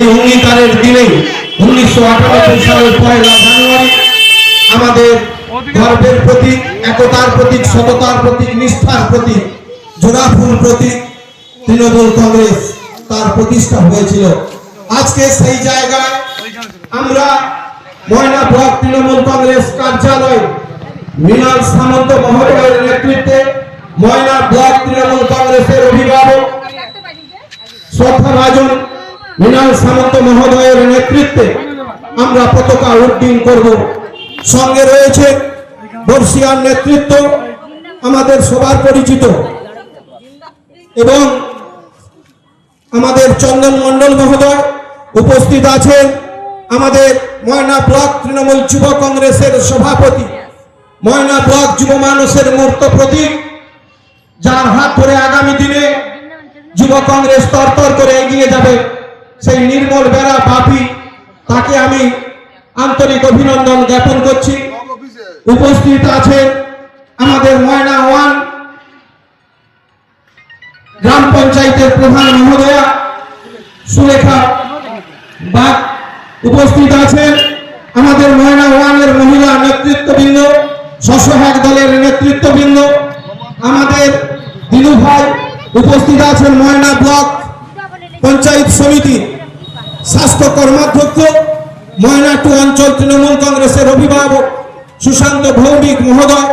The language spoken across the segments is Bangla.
অঙ্গীকারের দিনে উনিশশো আটানব্বই সালের পয়লা জানুয়ারি আমাদের গর্বের প্রতীক, একতার প্রতীক, সততার প্রতীক, নিষ্ঠার প্রতীক, জোড়াফুল প্রতীক তৃণমূল কংগ্রেস তার প্রতিষ্ঠা হয়েছিল। আজকে সেই জায়গায় আমরা ময়না ব্লক তৃণমূল কংগ্রেস কার্যালয় মৃণাল সামন্ত মহোদয়ের নেতৃত্বে ময়না ব্লক তৃণমূল কংগ্রেসের অভিভাবক শ্রদ্ধাভাজন মৃণাল সামন্ত মহোদয়ের নেতৃত্বে আমরা পতাকা উড্ডীন করব। সঙ্গে রয়েছে বর্ষিয়ার নেতৃত্ব, আমাদের সবার পরিচিত এবং আমাদের চন্দন মণ্ডল মহোদয় উপস্থিত আছেন আমাদের ময়না ব্লক তৃণমূল যুব কংগ্রেসের সভাপতি, ময়না ব্লক যুব মানুষের মূর্ত প্রতীক, যার হাত ধরে আগামী দিনে যুব কংগ্রেস তরতর করে এগিয়ে যাবে। সেই নির্মল বেড়া বাপি তাকে আমি আন্তরিক অভিনন্দন জ্ঞাপন করছি। উপস্থিত আছেন আমাদের ময়না ওয়ান, গ্রাম পঞ্চায়েতের প্রধান মহোদয়া সুলেখা বাগ। উপস্থিত আছেন আমাদের ময়না ওয়ানের মহিলা নেতৃত্ববৃন্দ স্বসহায়ক দলের নেতৃত্ববৃন্দ, আমাদের দিনু ভাই। উপস্থিত আছেন ময়না ব্লক পঞ্চায়েত সমিতি। স্বাস্থ্য কর্মাধ্যক্ষ ময়নাটু অঞ্চল তৃণমূল কংগ্রেসের অভিভাবক সুশান্ত ভৌমিক মহোদয়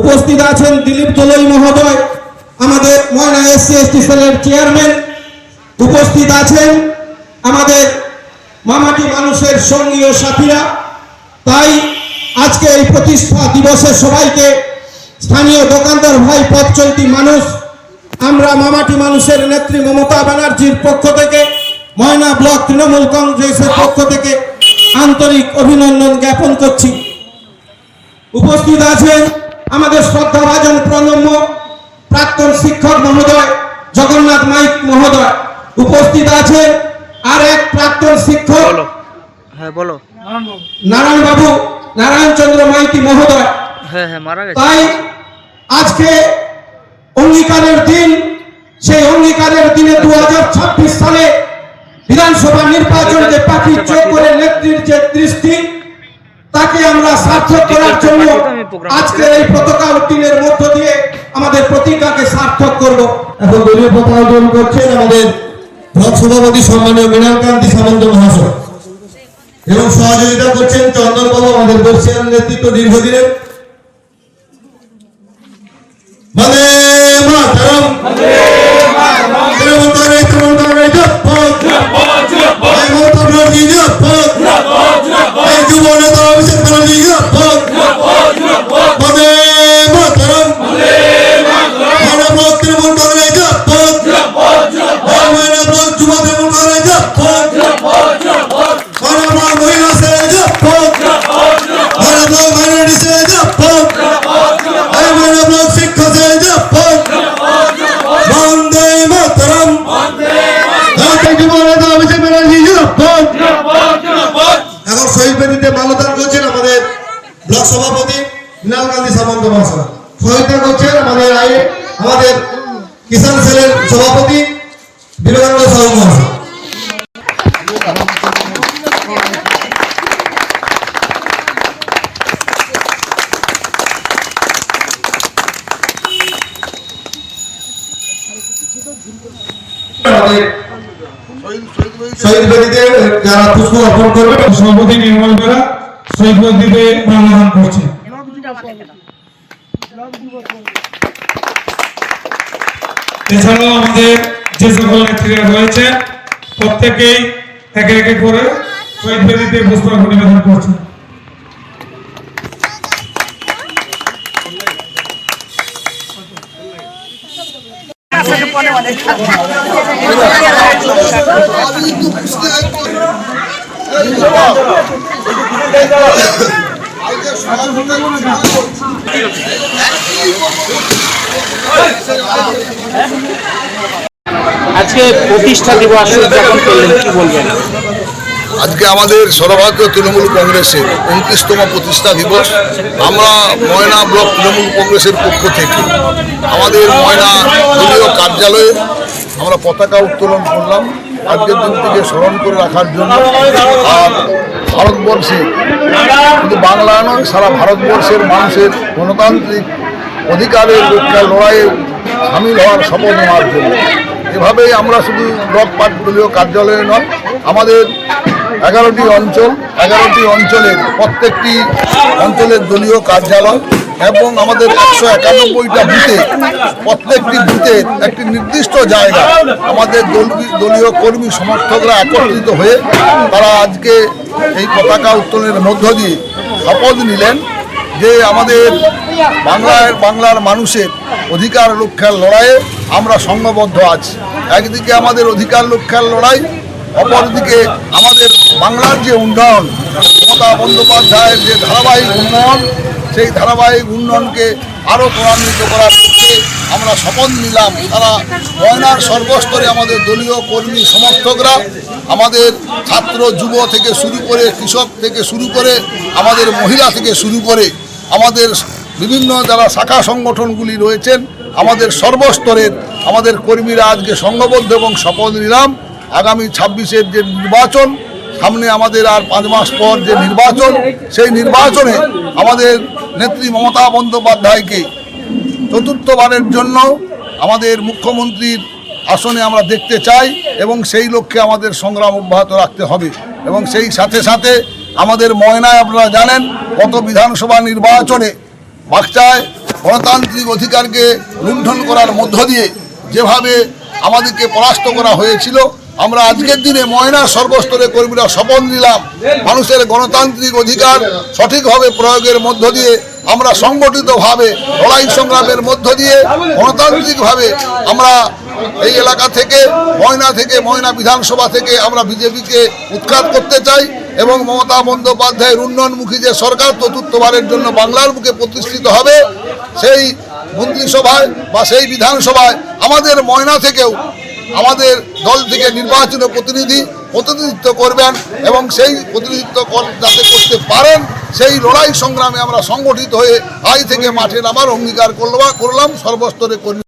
উপস্থিত আছেন দিলীপ দোলই মহোদয়। আমাদের ময়না এসসি এসটি সেলের চেয়ারম্যান উপস্থিত আছেন। আমাদের মামাটি মানুষের সঙ্গী ও সাথীরা, তাই আজকে এই প্রতিষ্ঠা দিবসে সবাইকে স্থানীয় দোকানদার ভাই পথ চলতি মানুষ, আমরা মামাটি মানুষের নেত্রী মমতা ব্যানার্জির পক্ষ থেকে ময়না ব্লক তৃণমূল কংগ্রেসের পক্ষ থেকে আন্তরিক অভিনন্দন জ্ঞাপন করছি। উপস্থিত আছেন আমাদের শ্রদ্ধাভাজন প্রণম্য প্রাক্তন শিক্ষক মহোদয় জগন্নাথ মাইক মহোদয়। উপস্থিত আছে আর এক প্রাক্তন শিক্ষক হ্যাঁ বলো। নারায়ণ বাবু নারায়ণ চন্দ্র মাইতি মহোদয়। হ্যাঁ হ্যাঁ মারা গেছে। তাই আজকে অঙ্গীকারের দিন সেই অঙ্গীকারের দিনে দু হাজার ছাব্বিশ সালে বিধানসভা নির্বাচন যে পাখি চোখ করে নেত্রীর যে দৃষ্টি তাকে আমরা সার্থক করার জন্য আজকে এই পতাকা উত্তীর্ণের মধ্য দিয়ে আমাদের প্রতিজ্ঞাকে সার্থক করব। এখন দলীয় পতাকা উত্তোলন করছেন আমাদের ব্লক সভাপতি সম্মানীয় মৃণাল কান্তি সামন্ত মহাশয়। এবং সহযোগিতা করছেন চন্দনবাবু আমাদের বর্ষিয়ান নেতৃত্ব দীর্ঘদিনের। বেদিতে মাল্যদান করছেন আমাদের ব্লক সভাপতি মৃণাল গান্ধী সামন্ত মহাশয়। সহায়তা করছেন আমাদের আই আমাদের কিষাণ সেলের সভাপতি বিবেকানন্দ সাহু মহাশয়। আমাদের শহীদ বেদিতে যারা পুষ্প অর্পণ করবে সভাপতি নির্মল বেরা শহীদ মন্দিরে মানদান করছে। এছাড়াও আমাদের যে সকল নেত্রীরা রয়েছে প্রত্যেকেই একে একে করে শহীদ বেদিতে পুষ্প নিবেদন করছে আজকে প্রতিষ্ঠা দিবস উদযাপন করলেন কি বলবেন? আজকে আমাদের সর্বভারতীয় তৃণমূল কংগ্রেসের উনত্রিশতম প্রতিষ্ঠা দিবস। আমরা ময়না ব্লক তৃণমূল কংগ্রেসের পক্ষ থেকে আমাদের ময়না দলীয় কার্যালয়ে আমরা পতাকা উত্তোলন করলাম। আজকের দিনটিকে স্মরণ করে রাখার জন্য আর ভারতবর্ষে, শুধু বাংলা নয়, সারা ভারতবর্ষের মানুষের গণতান্ত্রিক অধিকারের লড়াইয়ে সামিল হওয়ার শপথ নেওয়ার জন্য। এভাবেই আমরা শুধু ব্লক পার্ট দলীয় কার্যালয়ে নয়, আমাদের এগারোটি অঞ্চল, এগারোটি অঞ্চলের প্রত্যেকটি অঞ্চলের দলীয় কার্যালয় এবং আমাদের একশো একানব্বইটা বুথে, প্রত্যেকটি বুথে একটি নির্দিষ্ট জায়গা আমাদের দল- দলীয় কর্মী সমর্থকরা একত্রিত হয়ে তারা আজকে এই পতাকা উত্তোলনের মধ্য দিয়ে শপথ নিলেন যে আমাদের বাংলার বাংলার মানুষের অধিকার রক্ষার লড়াইয়ে আমরা সংঘবদ্ধ আছি। একদিকে আমাদের অধিকার রক্ষার লড়াই, অপরদিকে আমাদের বাংলার যে উন্নয়ন, মমতা বন্দ্যোপাধ্যায়ের যে ধারাবাহিক উন্নয়ন, সেই ধারাবাহিক উন্নয়নকে আরও ত্বরান্বিত করার পক্ষে আমরা শপথ নিলাম। তারা ময়নার সর্বস্তরে আমাদের দলীয় কর্মী সমর্থকরা, আমাদের ছাত্র, যুব থেকে শুরু করে কৃষক থেকে শুরু করে আমাদের মহিলা থেকে শুরু করে আমাদের বিভিন্ন যারা শাখা সংগঠনগুলি রয়েছেন আমাদের সর্বস্তরের আমাদের কর্মীরা আজকে সংঘবদ্ধ এবং শপথ নিলাম। আগামী ছাব্বিশের যে নির্বাচন, সামনে আমাদের আর পাঁচ মাস পর যে নির্বাচন, সেই নির্বাচনে আমাদের নেত্রী মমতা বন্দ্যোপাধ্যায়কে চতুর্থবারের জন্য আমাদের মুখ্যমন্ত্রীর আসনে আমরা দেখতে চাই এবং সেই লক্ষ্যে আমাদের সংগ্রাম অব্যাহত রাখতে হবে। এবং সেই সাথে সাথে আমাদের ময়নায় আপনারা জানেন, গত বিধানসভা নির্বাচনে বাচ্চায় গণতান্ত্রিক অধিকারকে লুণ্ঠন করার মধ্য দিয়ে যেভাবে আমাদেরকে পরাস্ত করা হয়েছিল, আমরা আজকের দিনে ময়না সর্বস্তরে কর্মীরা শপথ নিলাম, মানুষের গণতান্ত্রিক অধিকার সঠিকভাবে প্রয়োগের মধ্য দিয়ে আমরা সংগঠিতভাবে লড়াই সংগ্রামের মধ্য দিয়ে গণতান্ত্রিকভাবে আমরা এই এলাকা থেকে, ময়না থেকে, ময়না বিধানসভা থেকে আমরা বিজেপিকে উৎখাত করতে চাই এবং মমতা বন্দ্যোপাধ্যায়ের উন্নয়নমুখী যে সরকার চতুর্থবারের জন্য বাংলার বুকে প্রতিষ্ঠিত হবে, সেই মন্ত্রিসভায় বা সেই বিধানসভায় আমাদের ময়না থেকেও আমাদের দল থেকে নির্বাচিত প্রতিনিধি প্রতিনিধিত্ব করবেন এবং সেই প্রতিনিধিত্ব যাতে করতে পারেন, সেই লড়াই সংগ্রামে আমরা সংগঠিত হয়ে আজ থেকে মাঠে নামার অঙ্গীকার করলাম করলাম, সর্বস্তরে কর্মী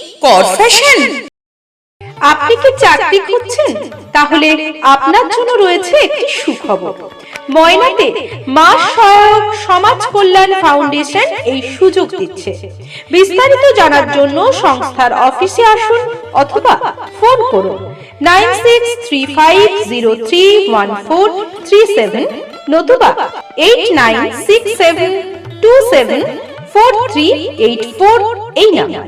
কর আপনি কি চাকরি খুঁজছেন তাহলে আপনার জন্য রয়েছে একটি সুখবর। ময়নাতে মা সহায়ক সমাজ কল্যাণ ফাউন্ডেশন এই সুযোগ দিচ্ছে। বিস্তারিত জানার জন্য সংস্থার অফিসে আসুন অথবা ফোন করুন nine six three five zero three one four three seven নতুবা eight nine six seven two seven four three eight four এই নাম্বার।